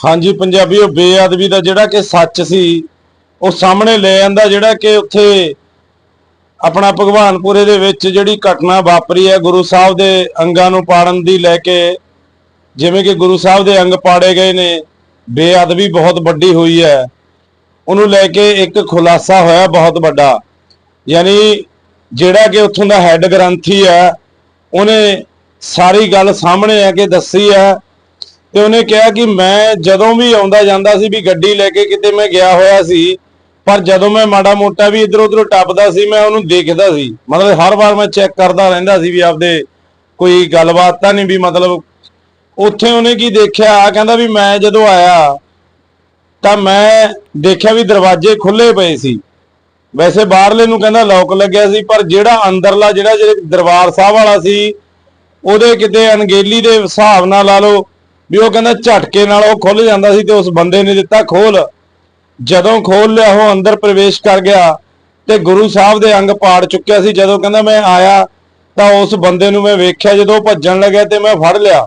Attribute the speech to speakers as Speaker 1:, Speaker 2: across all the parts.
Speaker 1: ਹਾਂਜੀ ਪੰਜਾਬੀਓ ਬੇਅਦਬੀ ਦਾ ਜਿਹੜਾ ਕਿ ਸੱਚ ਸੀ, ਉਹ ਸਾਹਮਣੇ ਲੈ ਆਂਦਾ ਜਿਹੜਾ ਕਿ ਉੱਥੇ ਆਪਣਾ ਭਗਵਾਨਪੁਰੇ ਦੇ ਵਿੱਚ ਜਿਹੜੀ ਘਟਨਾ ਵਾਪਰੀ ਹੈ, ਗੁਰੂ ਸਾਹਿਬ ਦੇ ਅੰਗਾਂ ਨੂੰ ਪਾੜਨ ਦੀ ਲੈ ਕੇ, ਜਿਵੇਂ ਕਿ ਗੁਰੂ ਸਾਹਿਬ ਦੇ ਅੰਗ ਪਾੜੇ ਗਏ ਨੇ, ਬੇਅਦਬੀ ਬਹੁਤ ਵੱਡੀ ਹੋਈ ਹੈ। ਉਹਨੂੰ ਲੈ ਕੇ ਇੱਕ ਖੁਲਾਸਾ ਹੋਇਆ ਬਹੁਤ ਵੱਡਾ, ਯਾਨੀ ਜਿਹੜਾ ਕਿ ਉੱਥੋਂ ਦਾ ਹੈੱਡ ਗ੍ਰੰਥੀ ਹੈ, ਉਹਨੇ ਸਾਰੀ ਗੱਲ ਸਾਹਮਣੇ ਆ ਕੇ ਦੱਸੀ ਹੈ ਤੇ ਉਹਨੇ ਕਿਹਾ ਕਿ ਮੈਂ ਜਦੋਂ ਵੀ ਆਉਂਦਾ ਜਾਂਦਾ ਸੀ ਵੀ ਗੱਡੀ ਲੈ ਕੇ ਕਿਤੇ ਮੈਂ ਗਿਆ ਹੋਇਆ ਸੀ, ਪਰ ਜਦੋਂ ਮੈਂ ਮਾੜਾ ਮੋਟਾ ਵੀ ਇਧਰ ਉਧਰ ਟੱਪਦਾ ਸੀ, ਮੈਂ ਉਹਨੂੰ ਦੇਖਦਾ ਸੀ। ਮਤਲਬ ਹਰ ਵਾਰ ਮੈਂ ਚੈੱਕ ਕਰਦਾ ਰਹਿੰਦਾ ਸੀ ਵੀ ਆਪਦੇ ਕੋਈ ਗੱਲਬਾਤ ਤਾਂ ਨਹੀਂ ਵੀ ਮਤਲਬ ਉੱਥੇ ਉਹਨੇ ਕੀ ਦੇਖਿਆ? ਕਹਿੰਦਾ ਵੀ ਮੈਂ ਜਦੋਂ ਆਇਆ ਤਾਂ ਮੈਂ ਦੇਖਿਆ ਵੀ ਦਰਵਾਜ਼ੇ ਖੁੱਲੇ ਪਏ ਸੀ। ਵੈਸੇ ਬਾਹਰਲੇ ਨੂੰ ਕਹਿੰਦਾ ਲੋਕ ਲੱਗਿਆ ਸੀ, ਪਰ ਜਿਹੜਾ ਅੰਦਰਲਾ ਜਿਹੜਾ ਜਿਹੜੇ ਦਰਬਾਰ ਸਾਹਿਬ ਵਾਲਾ ਸੀ, ਉਹਦੇ ਕਿਤੇ ਅਣਗੇਲੀ ਦੇ ਹਿਸਾਬ ਨਾਲ ਲਾ ਲਓ ਵੀ ਉਹ ਕਹਿੰਦਾ ਝਟਕੇ ਨਾਲ ਉਹ ਖੁੱਲ ਜਾਂਦਾ ਸੀ ਤੇ ਉਸ ਬੰਦੇ ਨੇ ਦਿੱਤਾ ਖੋਲ। ਜਦੋਂ ਖੋਲ ਲਿਆ, ਉਹ ਅੰਦਰ ਪ੍ਰਵੇਸ਼ ਕਰ ਗਿਆ ਤੇ ਗੁਰੂ ਸਾਹਿਬ ਦੇ ਅੰਗ ਪਾੜ ਚੁੱਕਿਆ ਸੀ। ਜਦੋਂ ਕਹਿੰਦਾ ਮੈਂ ਆਇਆ ਤਾਂ ਉਸ ਬੰਦੇ ਨੂੰ ਮੈਂ ਵੇਖਿਆ, ਜਦੋਂ ਭੱਜਣ ਲੱਗਿਆ ਤੇ ਮੈਂ ਫੜ ਲਿਆ।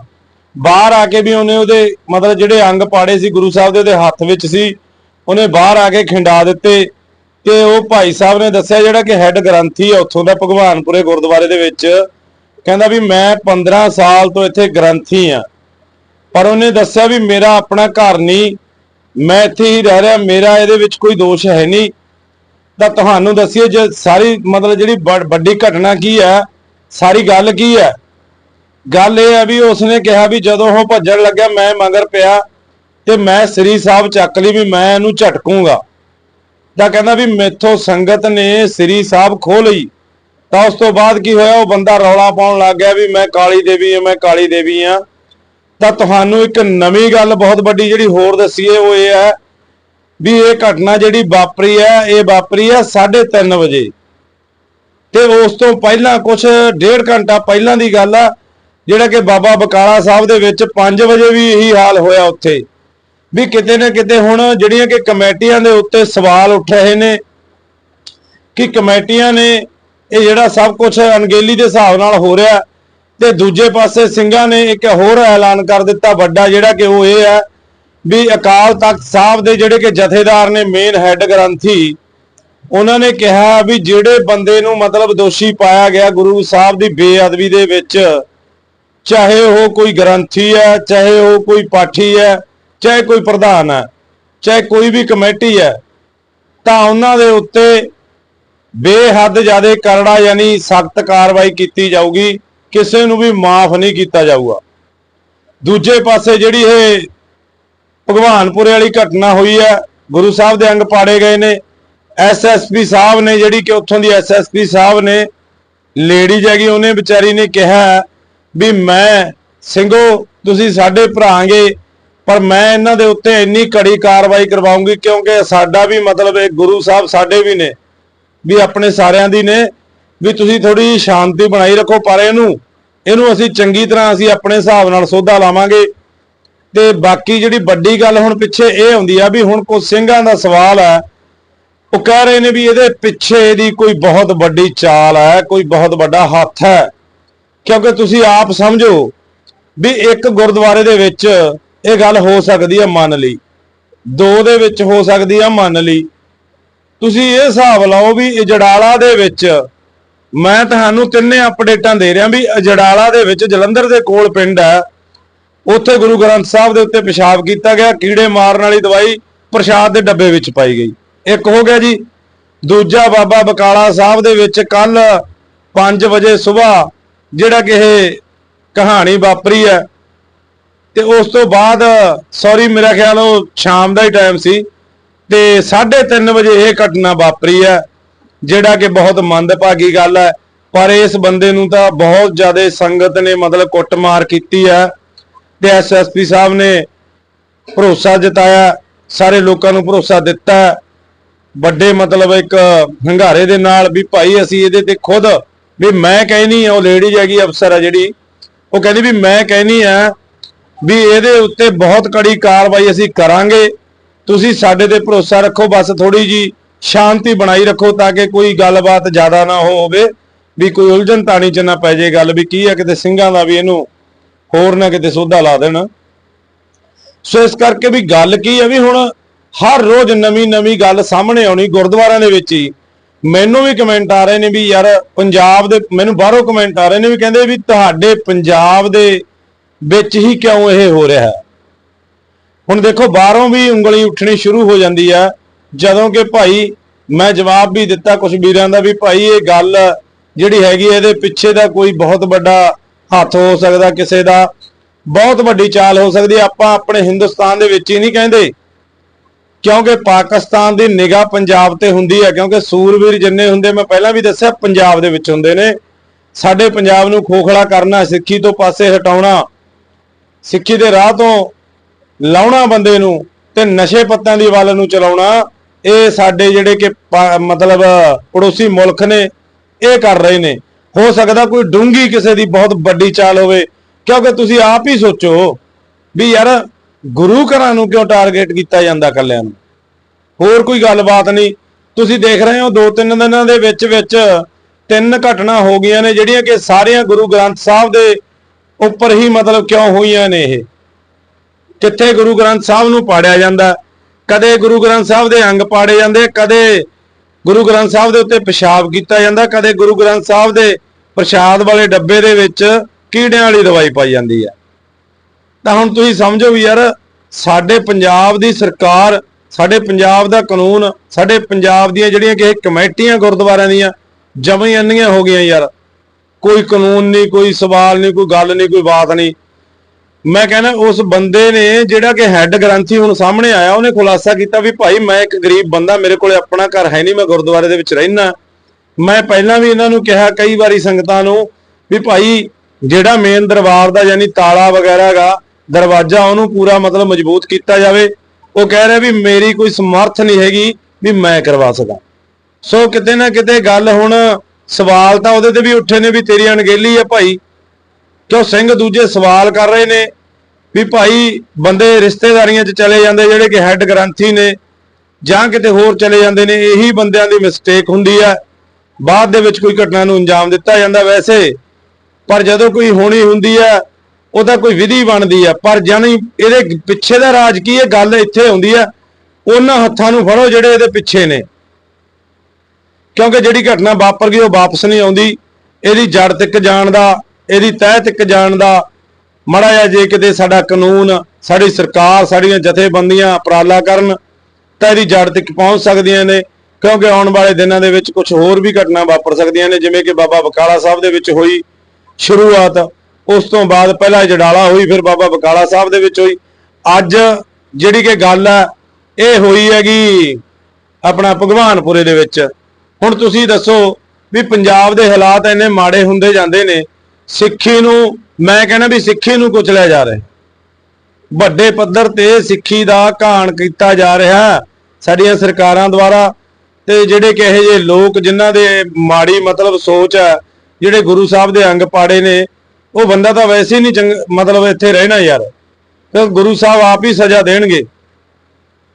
Speaker 1: ਬਾਹਰ ਆ ਕੇ ਵੀ ਉਹਨੇ ਉਹਦੇ ਮਤਲਬ ਜਿਹੜੇ ਅੰਗ ਪਾੜੇ ਸੀ ਗੁਰੂ ਸਾਹਿਬ ਦੇ, ਉਹਦੇ ਹੱਥ ਵਿੱਚ ਸੀ। ਉਹਨੇ ਬਾਹਰ ਆ ਕੇ ਖਿੰਡਾ ਦਿੱਤੇ ਤੇ ਉਹ ਭਾਈ ਸਾਹਿਬ ਨੇ ਦੱਸਿਆ ਜਿਹੜਾ ਕਿ ਹੈੱਡ ਗ੍ਰੰਥੀ ਹੈ ਉੱਥੋਂ ਦਾ ਭਗਵਾਨਪੁਰੇ ਗੁਰਦੁਆਰੇ ਦੇ ਵਿੱਚ। ਕਹਿੰਦਾ ਵੀ ਮੈਂ 15 ਸਾਲ ਤੋਂ ਇੱਥੇ ਗ੍ਰੰਥੀ ਆ। ਪਰ ਉਹਨੇ ਦੱਸਿਆ ਵੀ ਮੇਰਾ ਆਪਣਾ ਘਰ ਨਹੀਂ, ਮੈਂ ਇੱਥੇ ਹੀ ਰਹਿ ਰਿਹਾ, ਮੇਰਾ ਇਹਦੇ ਵਿੱਚ ਕੋਈ ਦੋਸ਼ ਹੈ ਨਹੀਂ। ਤਾਂ ਤੁਹਾਨੂੰ ਦੱਸੀਏ ਜੇ ਸਾਰੀ ਮਤਲਬ ਜਿਹੜੀ ਵੱਡੀ ਘਟਨਾ ਕੀ ਹੈ, ਸਾਰੀ ਗੱਲ ਕੀ ਹੈ? ਗੱਲ ਇਹ ਹੈ ਵੀ ਉਸਨੇ ਕਿਹਾ ਵੀ ਜਦੋਂ ਉਹ ਭੱਜਣ ਲੱਗਿਆ ਮੈਂ ਮਗਰ ਪਿਆ ਤੇ ਮੈਂ ਸ੍ਰੀ ਸਾਹਿਬ ਚੱਕ ਲਈ ਵੀ ਮੈਂ ਇਹਨੂੰ ਝਟਕੂੰਗਾ। ਤਾਂ ਕਹਿੰਦਾ ਵੀ ਮੇਥੋਂ ਸੰਗਤ ਨੇ ਸ੍ਰੀ ਸਾਹਿਬ ਖੋਹ ਲਈ। ਤਾਂ ਉਸ ਤੋਂ ਬਾਅਦ ਕੀ ਹੋਇਆ? ਉਹ ਬੰਦਾ ਰੌਲਾ ਪਾਉਣ ਲੱਗ ਗਿਆ ਵੀ ਮੈਂ ਕਾਲੀ ਦੇਵੀ ਆ ਮੈਂ ਕਾਲੀ ਦੇਵੀ ਆ ਤਾਂ ਤੁਹਾਨੂੰ ਇੱਕ ਨਵੀਂ ਗੱਲ ਬਹੁਤ ਵੱਡੀ ਜਿਹੜੀ ਹੋਰ ਦਸੀਏ, ਉਹ ਇਹ ਹੈ ਵੀ ਇਹ ਘਟਨਾ ਜਿਹੜੀ ਵਾਪਰੀ ਹੈ, ਇਹ ਵਾਪਰੀ ਹੈ 3:30 ਵਜੇ। ਤੇ ਉਸ ਤੋਂ ਪਹਿਲਾਂ ਕੁਝ ਡੇਢ ਘੰਟਾ ਪਹਿਲਾਂ ਦੀ ਗੱਲ ਆ, ਜਿਹੜਾ ਕਿ ਬਾਬਾ ਬਕਾਲਾ ਸਾਹਿਬ ਦੇ ਵਿੱਚ 5 ਵਜੇ ਵੀ ਇਹੀ ਹਾਲ ਹੋਇਆ ਉੱਥੇ। ਵੀ ਕਿਤੇ ਨਾ ਕਿਤੇ ਹੁਣ ਜਿਹੜੀਆਂ ਕਿ ਕਮੇਟੀਆਂ ਦੇ ਉੱਤੇ ਸਵਾਲ ਉੱਠ ਰਹੇ ਨੇ ਕਿ ਕਮੇਟੀਆਂ ਨੇ ਇਹ ਜਿਹੜਾ ਸਭ ਕੁਝ ਅਣਗੇਲੀ ਦੇ ਹਿਸਾਬ ਨਾਲ ਹੋ ਰਿਹਾ ਤੇ ਦੂਜੇ ਪਾਸੇ ਸਿੰਘਾਂ ਨੇ ਇੱਕ ਹੋਰ ਐਲਾਨ ਕਰ ਦਿੱਤਾ, ਵੱਡਾ ਜਿਹੜਾ ਕਿ ਉਹ ਇਹ ਹੈ ਵੀ ਅਕਾਲ ਤਖਤ ਸਾਹਿਬ ਦੇ ਜਿਹੜੇ ਕਿ ਜਥੇਦਾਰ ਨੇ ਮੇਨ ਹੈੱਡ ਗ੍ਰੰਥੀ, ਉਹਨਾਂ ਨੇ ਕਿਹਾ ਵੀ ਜਿਹੜੇ ਬੰਦੇ ਨੂੰ ਮਤਲਬ ਦੋਸ਼ੀ ਪਾਇਆ ਗਿਆ ਗੁਰੂ ਸਾਹਿਬ ਦੀ ਬੇਅਦਬੀ ਦੇ ਵਿੱਚ, ਚਾਹੇ ਉਹ ਕੋਈ ਗ੍ਰੰਥੀ ਹੈ, ਚਾਹੇ ਉਹ ਕੋਈ ਪਾਠੀ ਹੈ, ਚਾਹੇ ਕੋਈ ਪ੍ਰਧਾਨ ਹੈ, ਚਾਹੇ ਕੋਈ ਵੀ ਕਮੇਟੀ ਹੈ, ਤਾਂ ਉਹਨਾਂ ਦੇ ਉੱਤੇ ਬੇਹੱਦ ਜ਼ਿਆਦਾ ਕਰੜਾ ਯਾਨੀ ਸਖਤ ਕਾਰਵਾਈ ਕੀਤੀ ਜਾਊਗੀ। ਕਿਸੇ ਨੂੰ ਵੀ ਮਾਫ ਨਹੀਂ ਕੀਤਾ ਜਾਊਗਾ। ਦੂਜੇ ਪਾਸੇ ਜਿਹੜੀ ਇਹ ਭਗਵਾਨਪੁਰੇ ਵਾਲੀ ਘਟਨਾ ਹੋਈ ਹੈ, ਗੁਰੂ ਸਾਹਿਬ ਦੇ ਅੰਗ ਪਾੜੇ ਗਏ ਨੇ। ਐਸਐਸਪੀ ਸਾਹਿਬ ਨੇ ਜਿਹੜੀ ਕਿ ਉੱਥੋਂ ਦੀ ਐਸਐਸਪੀ ਸਾਹਿਬ ਨੇ, ਲੇਡੀ ਹੈਗੀ ਉਹਨੇ ਵਿਚਾਰੀ ਨੇ ਕਿਹਾ ਵੀ ਮੈਂ, ਸਿੰਘੋ, ਤੁਸੀਂ ਸਾਡੇ ਭਰਾਂਗੇ ਪਰ ਮੈਂ ਇਹਨਾਂ ਦੇ ਉੱਤੇ ਇੰਨੀ ਕੜੀ ਕਾਰਵਾਈ ਕਰਵਾਉਂਗੀ ਕਿਉਂਕਿ ਸਾਡਾ ਵੀ ਮਤਲਬ ਇਹ ਗੁਰੂ ਸਾਹਿਬ ਸਾਡੇ ਵੀ ਨੇ, ਵੀ ਆਪਣੇ ਸਾਰਿਆਂ ਦੀ ਨੇ। ਵੀ ਤੁਸੀਂ ਥੋੜੀ ਸ਼ਾਂਤੀ ਬਣਾਈ ਰੱਖੋ, ਪਰ ਇਹਨੂੰ ਇਹਨੂੰ ਅਸੀਂ ਚੰਗੀ ਤਰ੍ਹਾਂ ਅਸੀਂ ਆਪਣੇ ਹਿਸਾਬ ਨਾਲ ਸੋਧਾ ਲਾਵਾਂਗੇ। ਤੇ ਬਾਕੀ ਜਿਹੜੀ ਵੱਡੀ ਗੱਲ ਹੁਣ ਪਿੱਛੇ ਇਹ ਆਉਂਦੀ ਆ ਵੀ ਹੁਣ ਕੋ ਸਿੰਘਾਂ ਦਾ ਸਵਾਲ ਹੈ, ਉਹ ਕਹਿ ਰਹੇ ਨੇ ਵੀ ਇਹਦੇ ਪਿੱਛੇ ਇਹਦੀ ਕੋਈ ਬਹੁਤ ਵੱਡੀ ਚਾਲ ਹੈ, ਕੋਈ ਬਹੁਤ ਵੱਡਾ ਹੱਥ ਹੈ। ਕਿਉਂਕਿ ਤੁਸੀਂ ਆਪ ਸਮਝੋ ਵੀ ਇੱਕ ਗੁਰਦੁਆਰੇ ਦੇ ਵਿੱਚ ਇਹ ਗੱਲ ਹੋ ਸਕਦੀ ਹੈ ਮੰਨ ਲਈ। ਦੋ ਦੇ ਵਿੱਚ ਹੋ ਸਕਦੀ ਹੈ ਮੰਨ ਲਈ। ਤੁਸੀਂ ਇਹ ਹਿਸਾਬ ਲਾਓ ਵੀ ਅਜੜਾਲਾ ਦੇ ਵਿੱਚ ਮੈਂ ਤੁਹਾਨੂੰ ਤਿੰਨੇ ਅਪਡੇਟਾਂ ਦੇ ਰਿਹਾ ਵੀ ਅਜੜਾਲਾ ਦੇ ਵਿੱਚ ਜਲੰਧਰ ਦੇ ਕੋਲ ਪਿੰਡ ਹੈ। ਉੱਥੇ ਗੁਰੂ ਗ੍ਰੰਥ ਸਾਹਿਬ ਦੇ ਉੱਤੇ ਪਿਸ਼ਾਬ ਕੀਤਾ ਗਿਆ। ਕੀੜੇ ਮਾਰਨ ਵਾਲੀ ਦਵਾਈ ਪ੍ਰਸ਼ਾਦ ਦੇ ਡੱਬੇ ਵਿੱਚ ਪਾਈ ਗਈ। ਇੱਕ ਹੋ ਗਿਆ ਜੀ। ਦੂਜਾ ਬਾਬਾ ਬਕਾਲਾ ਸਾਹਿਬ ਦੇ ਵਿੱਚ ਕੱਲ 5 ਵਜੇ ਸਵੇਰ ਜਿਹੜਾ ਕਿ ਇਹ ਕਹਾਣੀ ਵਾਪਰੀ ਹੈ। ਤੇ ਉਸ ਤੋਂ ਬਾਅਦ ਸੌਰੀ ਮੇਰਾ ਖਿਆਲ ਉਹ ਸ਼ਾਮ ਦਾ ਹੀ ਟਾਈਮ ਸੀ। ਤੇ 3:30 ਵਜੇ ਇਹ ਘਟਨਾ ਵਾਪਰੀ ਹੈ। ਜਿਹੜਾ ਕਿ ਬਹੁਤ ਮੰਦਭਾਗੀ ਗੱਲ ਹੈ। ਪਰ ਇਸ ਬੰਦੇ ਨੂੰ ਤਾਂ ਬਹੁਤ ਜ਼ਿਆਦਾ ਸੰਗਤ ਨੇ ਮਤਲਬ ਕੁੱਟਮਾਰ ਕੀਤੀ ਹੈ ਤੇ ਐਸਐਸਪੀ ਸਾਹਿਬ ਨੇ ਭਰੋਸਾ ਜਤਾਇਆ, ਸਾਰੇ ਲੋਕਾਂ ਨੂੰ ਭਰੋਸਾ ਦਿੱਤਾ ਵੱਡੇ ਮਤਲਬ ਇੱਕ ਹੰਗਾਰੇ ਦੇ ਨਾਲ ਵੀ ਭਾਈ ਅਸੀਂ ਇਹਦੇ ਤੇ ਖੁਦ ਵੀ ਮੈਂ ਕਹਿਨੀ ਆ ਉਹ ਲੇਡੀ ਹੈਗੀ ਅਫਸਰ ਆ ਜਿਹੜੀ, ਉਹ ਕਹਿੰਦੀ ਵੀ ਮੈਂ ਕਹਿਨੀ ਆ ਵੀ ਇਹਦੇ ਉੱਤੇ ਬਹੁਤ ਕੜੀ ਕਾਰਵਾਈ ਅਸੀਂ ਕਰਾਂਗੇ। ਤੁਸੀਂ ਸਾਡੇ ਤੇ ਭਰੋਸਾ ਰੱਖੋ ਬਸ ਥੋੜੀ ਜੀ। ਸ਼ਾਂਤੀ ਬਣਾਈ ਰੱਖੋ ਤਾਂ ਕਿ ਕੋਈ ਗੱਲਬਾਤ ਜ਼ਿਆਦਾ ਨਾ ਹੋਵੇ, ਵੀ ਕੋਈ ਉਲਝਣ ਤਾਣੀ ਚ ਨਾ ਪੈ ਜੇ ਗੱਲ, ਵੀ ਕੀ ਆ ਕਿਤੇ ਸਿੰਘਾਂ ਦਾ ਵੀ ਇਹਨੂੰ ਹੋਰ ਨਾ ਕਿਤੇ ਸੋਧਾ ਲਾ ਦੇਣ। ਸੋ ਇਸ ਕਰਕੇ ਵੀ ਗੱਲ ਕੀ ਹੈ ਵੀ ਹੁਣ ਹਰ ਰੋਜ਼ ਨਵੀਂ ਨਵੀਂ ਗੱਲ ਸਾਹਮਣੇ ਆਉਣੀ ਗੁਰਦੁਆਰਿਆਂ ਦੇ ਵਿੱਚ ਹੀ। ਮੈਨੂੰ ਵੀ ਕਮੈਂਟ ਆ ਰਹੇ ਨੇ ਵੀ ਯਾਰ ਪੰਜਾਬ ਦੇ, ਮੈਨੂੰ ਬਾਹਰੋਂ ਕਮੈਂਟ ਆ ਰਹੇ ਨੇ ਵੀ ਕਹਿੰਦੇ ਵੀ ਤੁਹਾਡੇ ਪੰਜਾਬ ਦੇ ਵਿੱਚ ਹੀ ਕਿਉਂ ਇਹ ਹੋ ਰਿਹਾ ਹੈ? ਹੁਣ ਦੇਖੋ ਬਾਹਰੋਂ ਵੀ ਉਂਗਲੀ ਉੱਠਣੀ ਸ਼ੁਰੂ ਹੋ ਜਾਂਦੀ ਆ। ਜਦੋਂ ਕਿ ਭਾਈ, ਮੈਂ ਜਵਾਬ ਵੀ ਦਿੱਤਾ ਕੁਝ ਵੀਰਾਂ ਦਾ ਵੀ, ਭਾਈ ਇਹ ਗੱਲ ਜਿਹੜੀ ਹੈਗੀ ਇਹਦੇ ਪਿੱਛੇ ਦਾ ਕੋਈ ਬਹੁਤ ਵੱਡਾ ਹੱਥ ਹੋ ਸਕਦਾ ਕਿਸੇ ਦਾ, ਬਹੁਤ ਵੱਡੀ ਚਾਲ ਹੋ ਸਕਦੀ ਆਪਾਂ ਆਪਣੇ ਹਿੰਦੁਸਤਾਨ ਦੇ ਵਿੱਚ ਹੀ ਨਹੀਂ ਕਹਿੰਦੇ। ਕਿਉਂਕਿ ਪਾਕਿਸਤਾਨ ਦੀ ਨਿਗਾਹ ਪੰਜਾਬ ਤੇ ਹੁੰਦੀ ਹੈ, ਕਿਉਂਕਿ ਸੂਰਵੀਰ ਜਿੰਨੇ ਹੁੰਦੇ, ਮੈਂ ਪਹਿਲਾਂ ਵੀ ਦੱਸਿਆ, ਪੰਜਾਬ ਦੇ ਵਿੱਚ ਹੁੰਦੇ ਨੇ। ਸਾਡੇ ਪੰਜਾਬ ਨੂੰ ਖੋਖਲਾ ਕਰਨਾ, ਸਿੱਖੀ ਤੋਂ ਪਾਸੇ ਹਟਾਉਣਾ, ਸਿੱਖੀ ਦੇ ਰਾਹ ਤੋਂ ਲਾਉਣਾ ਬੰਦੇ ਨੂੰ ਤੇ ਨਸ਼ੇ ਪੱਤਿਆਂ ਦੀ ਵੱਲ ਨੂੰ ਚਲਾਉਣਾ ਇਹ ਸਾਡੇ ਜਿਹੜੇ ਕਿ ਪਾ- ਮਤਲਬ ਪੜੋਸੀ ਮੁਲਕ ਨੇ, ਇਹ ਕਰ ਰਹੇ ਨੇ। ਹੋ ਸਕਦਾ ਕੋਈ ਡੂੰਗੀ ਕਿਸੇ ਦੀ ਬਹੁਤ ਵੱਡੀ ਚਾਲ ਹੋਵੇ, ਕਿਉਂਕਿ ਤੁਸੀਂ ਆਪ ਹੀ ਸੋਚੋ ਵੀ ਯਾਰ ਗੁਰੂ ਘਰਾਂ ਨੂੰ ਕਿਉਂ ਟਾਰਗੇਟ ਕੀਤਾ ਜਾਂਦਾ ਕੱਲਿਆਂ ਨੂੰ? ਹੋਰ ਕੋਈ ਗੱਲਬਾਤ ਨਹੀਂ। ਤੁਸੀਂ ਦੇਖ ਰਹੇ ਹੋ ਦੋ ਤਿੰਨ ਦਿਨਾਂ ਦੇ ਵਿੱਚ ਵਿੱਚ ਤਿੰਨ ਘਟਨਾ ਹੋ ਗਈਆਂ ਨੇ, ਜਿਹੜੀਆਂ ਕਿ ਸਾਰੀਆਂ ਗੁਰੂ ਗ੍ਰੰਥ ਸਾਹਿਬ ਦੇ ਉੱਪਰ ਹੀ ਮਤਲਬ ਕਿਉਂ ਹੋਈਆਂ ਨੇ ਇਹ? ਕਿੱਥੇ ਗੁਰੂ ਗ੍ਰੰਥ ਸਾਹਿਬ ਨੂੰ ਪਾੜਿਆ ਜਾਂਦਾ? ਕਦੇ ਗੁਰੂ ਗ੍ਰੰਥ ਸਾਹਿਬ ਦੇ ਅੰਗ ਪਾੜੇ ਜਾਂਦੇ, ਕਦੇ ਗੁਰੂ ਗ੍ਰੰਥ ਸਾਹਿਬ ਦੇ ਉੱਤੇ ਪਿਸ਼ਾਬ ਕੀਤਾ ਜਾਂਦਾ, ਕਦੇ ਗੁਰੂ ਗ੍ਰੰਥ ਸਾਹਿਬ ਦੇ ਪ੍ਰਸ਼ਾਦ ਵਾਲੇ ਡੱਬੇ ਦੇ ਵਿੱਚ ਕੀੜਿਆਂ ਵਾਲੀ ਦਵਾਈ ਪਾਈ ਜਾਂਦੀ ਹੈ। ਤਾਂ ਹੁਣ ਤੁਸੀਂ ਸਮਝੋ ਵੀ ਯਾਰ, ਸਾਡੇ ਪੰਜਾਬ ਦੀ ਸਰਕਾਰ, ਸਾਡੇ ਪੰਜਾਬ ਦਾ ਕਾਨੂੰਨ, ਸਾਡੇ ਪੰਜਾਬ ਦੀਆਂ ਜਿਹੜੀਆਂ ਕਿ ਕਮੇਟੀਆਂ ਗੁਰਦੁਆਰਿਆਂ ਦੀਆਂ ਜਮਾਂ ਹੀ ਇੰਨੀਆਂ ਹੋ ਗਈਆਂ ਯਾਰ, ਕੋਈ ਕਾਨੂੰਨ ਨਹੀਂ, ਕੋਈ ਸਵਾਲ ਨਹੀਂ, ਕੋਈ ਗੱਲ ਨਹੀਂ, ਕੋਈ ਬਾਤ ਨਹੀਂ। ਮੈਂ ਕਹਿੰਦਾ ਉਸ ਬੰਦੇ ਨੇ ਜਿਹੜਾ ਕਿ ਹੈੱਡ ਗ੍ਰੰਥੀ ਹੁਣ ਸਾਹਮਣੇ ਆਇਆ, ਉਹਨੇ ਖੁਲਾਸਾ ਕੀਤਾ ਵੀ ਭਾਈ ਮੈਂ ਇੱਕ ਗਰੀਬ ਬੰਦਾ, ਮੇਰੇ ਕੋਲੇ ਆਪਣਾ ਘਰ ਹੈ ਨਹੀਂ, ਮੈਂ ਗੁਰਦੁਆਰੇ ਦੇ ਵਿੱਚ ਰਹਿਣਾ ਮੈਂ ਪਹਿਲਾਂ ਵੀ ਇਹਨਾਂ ਨੂੰ ਕਿਹਾ ਕਈ ਵਾਰੀ ਸੰਗਤਾਂ ਨੂੰ ਵੀ ਭਾਈ ਜਿਹੜਾ ਮੇਨ ਦਰਬਾਰ ਦਾ ਯਾਨੀ ਤਾਲਾ ਵਗੈਰਾ ਹੈਗਾ, ਦਰਵਾਜ਼ਾ ਉਹਨੂੰ ਪੂਰਾ ਮਤਲਬ ਮਜ਼ਬੂਤ ਕੀਤਾ ਜਾਵੇ। ਉਹ ਕਹਿ ਰਿਹਾ ਵੀ ਮੇਰੀ ਕੋਈ ਸਮਰਥ ਨਹੀਂ ਹੈਗੀ ਵੀ ਮੈਂ ਕਰਵਾ ਸਕਾਂ। ਸੋ ਕਿਤੇ ਨਾ ਕਿਤੇ ਗੱਲ ਹੁਣ ਸਵਾਲ ਤਾਂ ਉਹਦੇ ਤੇ ਵੀ ਉੱਠੇ ਨੇ ਵੀ ਤੇਰੀ ਅਣਗਹਿਲੀ ਹੈ ਭਾਈ। ਕਿਉਂ ਸਿੰਘ ਦੂਜੇ ਸਵਾਲ ਕਰ ਰਹੇ ਨੇ ਵੀ ਭਾਈ ਬੰਦੇ ਰਿਸ਼ਤੇਦਾਰੀਆਂ 'ਚ ਚਲੇ ਜਾਂਦੇ, ਜਿਹੜੇ ਕਿ ਹੈੱਡ ਗ੍ਰੰਥੀ ਨੇ, ਜਾਂ ਕਿਤੇ ਹੋਰ ਚਲੇ ਜਾਂਦੇ ਨੇ, ਇਹੀ ਬੰਦਿਆਂ ਦੀ ਮਿਸਟੇਕ ਹੁੰਦੀ ਹੈ ਬਾਅਦ ਦੇ ਵਿੱਚ ਕੋਈ ਘਟਨਾ ਨੂੰ ਅੰਜਾਮ ਦਿੱਤਾ ਜਾਂਦਾ ਵੈਸੇ, ਪਰ ਜਦੋਂ ਕੋਈ ਹੋਣੀ ਹੁੰਦੀ ਹੈ ਉਹਦਾ ਕੋਈ ਵਿਧੀ ਬਣਦੀ ਹੈ ਪਰ ਜਾਨੀ ਇਹਦੇ ਪਿੱਛੇ ਦਾ ਰਾਜ ਕੀ ਹੈ? ਗੱਲ ਇੱਥੇ ਆਉਂਦੀ ਹੈ ਉਹਨਾਂ ਹੱਥਾਂ ਨੂੰ ਫੜੋ ਜਿਹੜੇ ਇਹਦੇ ਪਿੱਛੇ ਨੇ। ਕਿਉਂਕਿ ਜਿਹੜੀ ਘਟਨਾ ਵਾਪਰ ਗਈ, ਉਹ ਵਾਪਸ ਨਹੀਂ ਆਉਂਦੀ। ਇਹਦੀ ਜੜ ਤੱਕ ਜਾਣ ਦਾ ਇਹਦੀ ਤਹਿ ਤੱਕ ਜਾਣ ਦਾ ਮੜਾ ਜਿਹਾ ਜੇ ਕਿਤੇ ਸਾਡਾ ਕਾਨੂੰਨ, ਸਾਡੀ ਸਰਕਾਰ, ਸਾਡੀਆਂ ਜਥੇਬੰਦੀਆਂ ਉਪਰਾਲਾ ਕਰਨ, ਤਾਂ ਇਹਦੀ ਜੜ ਤੱਕ ਪਹੁੰਚ ਸਕਦੀਆਂ ਨੇ, ਕਿਉਂਕਿ ਆਉਣ ਵਾਲੇ ਦਿਨਾਂ ਦੇ ਵਿੱਚ ਕੁਝ ਹੋਰ ਵੀ ਘਟਨਾ ਵਾਪਰ ਸਕਦੀਆਂ ਨੇ, ਜਿਵੇਂ ਕਿ ਬਾਬਾ ਬਕਾਲਾ ਸਾਹਿਬ ਦੇ ਵਿੱਚ ਹੋਈ ਸ਼ੁਰੂਆਤ। ਉਸ ਤੋਂ ਬਾਅਦ ਪਹਿਲਾਂ ਜਡਾਲਾ ਹੋਈ, ਫਿਰ ਬਾਬਾ ਬਕਾਲਾ ਸਾਹਿਬ ਦੇ ਵਿੱਚ ਹੋਈ। ਅੱਜ ਜਿਹੜੀ ਕਿ ਗੱਲ ਹੈ ਇਹ ਹੋਈ ਹੈਗੀ ਆਪਣਾ ਭਗਵਾਨਪੁਰੇ ਦੇ ਵਿੱਚ। ਹੁਣ ਤੁਸੀਂ ਦੱਸੋ ਵੀ ਪੰਜਾਬ ਦੇ ਹਾਲਾਤ ਇੰਨੇ ਮਾੜੇ ਹੁੰਦੇ ਜਾਂਦੇ ਨੇ ਸਿੱਖੀ ਨੂੰ, ਮੈਂ ਕਹਿੰਦਾ ਵੀ ਸਿੱਖੀ ਨੂੰ ਕੁਚਲਿਆ ਜਾ ਰਿਹਾ। ਵੱਡੇ ਪੱਧਰ ਤੇ ਸਿੱਖੀ ਦਾ ਘਾਣ ਕੀਤਾ ਜਾ ਰਿਹਾ ਸਾਡੀਆਂ ਸਰਕਾਰਾਂ ਦੁਆਰਾ ਤੇ ਜਿਹੜੇ ਕਿ ਇਹੋ ਜਿਹੇ ਲੋਕ ਜਿਨ੍ਹਾਂ ਦੇ ਮਾੜੀ ਮਤਲਬ ਸੋਚ ਹੈ, ਜਿਹੜੇ ਗੁਰੂ ਸਾਹਿਬ ਦੇ ਅੰਗ ਪਾੜੇ ਨੇ, ਉਹ ਬੰਦਾ ਤਾਂ ਵੈਸੇ ਹੀ ਨਹੀਂ ਚੰਗ, ਮਤਲਬ ਇੱਥੇ ਰਹਿਣਾ ਯਾਰ। ਤੇ ਗੁਰੂ ਸਾਹਿਬ ਆਪ ਹੀ ਸਜ਼ਾ ਦੇਣਗੇ।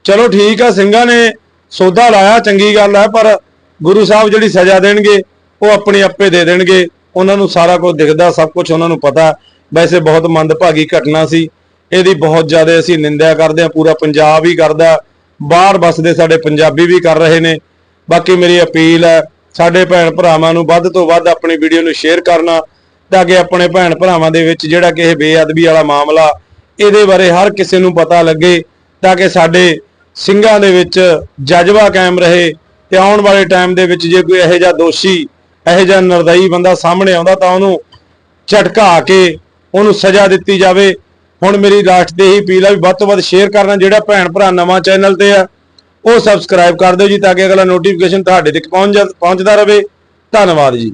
Speaker 1: ਚਲੋ ਠੀਕ ਆ, ਸਿੰਘਾਂ ਨੇ ਸੌਦਾ ਲਾਇਆ, ਚੰਗੀ ਗੱਲ ਹੈ, ਪਰ ਗੁਰੂ ਸਾਹਿਬ ਜਿਹੜੀ ਸਜ਼ਾ ਦੇਣਗੇ, ਉਹ ਆਪਣੇ ਆਪੇ ਦੇ ਦੇਣਗੇ। ਉਹਨਾਂ ਨੂੰ ਸਾਰਾ ਕੁਝ ਦਿਖਦਾ, ਸਭ ਕੁਝ ਉਹਨਾਂ ਨੂੰ ਪਤਾ। ਵੈਸੇ ਬਹੁਤ ਮੰਦਭਾਗੀ ਘਟਨਾ ਸੀ। ਇਹਦੀ ਬਹੁਤ ਜ਼ਿਆਦਾ ਅਸੀਂ ਨਿੰਦਿਆ ਕਰਦੇ ਹਾਂ। ਪੂਰਾ ਪੰਜਾਬ ਹੀ ਕਰਦਾ। ਬਾਹਰ ਵਸਦੇ ਸਾਡੇ ਪੰਜਾਬੀ ਵੀ ਕਰ ਰਹੇ ਨੇ। ਬਾਕੀ ਮੇਰੀ ਅਪੀਲ ਹੈ, ਸਾਡੇ ਭੈਣ ਭਰਾਵਾਂ ਨੂੰ ਵੱਧ ਤੋਂ ਵੱਧ ਆਪਣੀ ਵੀਡੀਓ ਨੂੰ ਸ਼ੇਅਰ ਕਰਨਾ, ਤਾਂ ਕਿ ਆਪਣੇ ਭੈਣ ਭਰਾਵਾਂ ਦੇ ਵਿੱਚ ਜਿਹੜਾ ਕਿ ਇਹ ਬੇਅਦਬੀ ਵਾਲਾ ਮਾਮਲਾ, ਇਹਦੇ ਬਾਰੇ ਹਰ ਕਿਸੇ ਨੂੰ ਪਤਾ ਲੱਗੇ, ਤਾਂ ਕਿ ਸਾਡੇ ਸਿੰਘਾਂ ਦੇ ਵਿੱਚ ਜਜ਼ਬਾ ਕਾਇਮ ਰਹੇ ਤੇ ਆਉਣ ਵਾਲੇ ਟਾਈਮ ਦੇ ਵਿੱਚ ਜੇ ਕੋਈ ਇਹੋ ਜਿਹਾ ਦੋਸ਼ੀ ਇਹੋ ਜਿਹਾ ਨਿਰਦਈ ਬੰਦਾ ਸਾਹਮਣੇ ਆਉਂਦਾ ਤਾਂ ਉਹਨੂੰ ਝਟਕਾ ਕੇ ਉਹਨੂੰ ਸਜ਼ਾ ਦਿੱਤੀ ਜਾਵੇ। ਹੁਣ ਮੇਰੀ ਲਾਸਟ ਤੇ ਹੀ ਅਪੀਲ ਆ ਵੀ ਵੱਧ ਤੋਂ ਵੱਧ ਸ਼ੇਅਰ ਕਰਨਾ, ਜਿਹੜਾ ਭੈਣ ਭਰਾ ਨਵਾਂ ਚੈਨਲ ਤੇ ਆ, ਉਹ ਸਬਸਕ੍ਰਾਈਬ ਕਰ ਦਿਓ ਜੀ ਤਾਂ ਕਿ ਅਗਲਾ ਨੋਟੀਫਿਕੇਸ਼ਨ ਤੁਹਾਡੇ ਤੱਕ ਪਹੁੰਚ ਜਾ- ਪਹੁੰਚਦਾ ਰਹੇ। ਧੰਨਵਾਦ ਜੀ।